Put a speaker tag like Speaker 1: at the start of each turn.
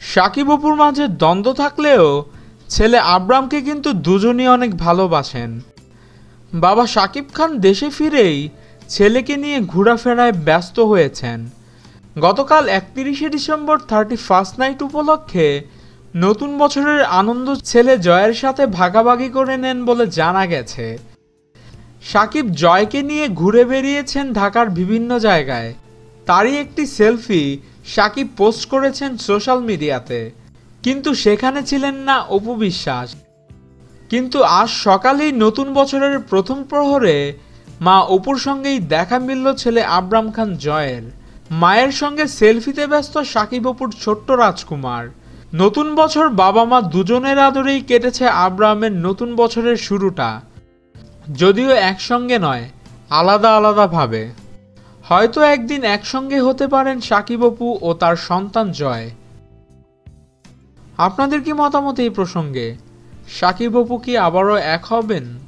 Speaker 1: সাকিব অপুর মাঝে দ্বন্দ্ব থাকলেও ছেলে আব্রামকে কিন্তু দুজনই অনেক ভালোবাসেন। বাবা সাকিব খান দেশে ফিরেই ছেলেকে নিয়ে ঘোরাফেরায় ব্যস্ত হয়েছেন। গতকাল একত্রিশে ডিসেম্বর থার্টি ফার্স্ট নাইট উপলক্ষে নতুন বছরের আনন্দ ছেলে জয়ের সাথে ভাগাভাগি করে নেন বলে জানা গেছে। সাকিব জয়কে নিয়ে ঘুরে বেরিয়েছেন ঢাকার বিভিন্ন জায়গায়। তারই একটি সেলফি সাকিব পোস্ট করেছেন সোশ্যাল মিডিয়াতে। কিন্তু সেখানে ছিলেন না অপু বিশ্বাস। কিন্তু আজ সকালেই নতুন বছরের প্রথম প্রহরে মা অপুর সঙ্গেই দেখা মিলল ছেলে আবরাম খান জয়ের। মায়ের সঙ্গে সেলফিতে ব্যস্ত সাকিব অপুর ছোট্ট রাজকুমার। নতুন বছর বাবা মা দুজনের আদরেই কেটেছে আব্রাহামের নতুন বছরের শুরুটা। যদিও একসঙ্গে নয়, আলাদা আলাদাভাবে হয়তো একদিন একসঙ্গে হতে পারেন সাকিব অপু ও তার সন্তান জয়। আপনাদের কি মতামত এই প্রসঙ্গে? সাকিব অপু কি আবারও এক হবেন?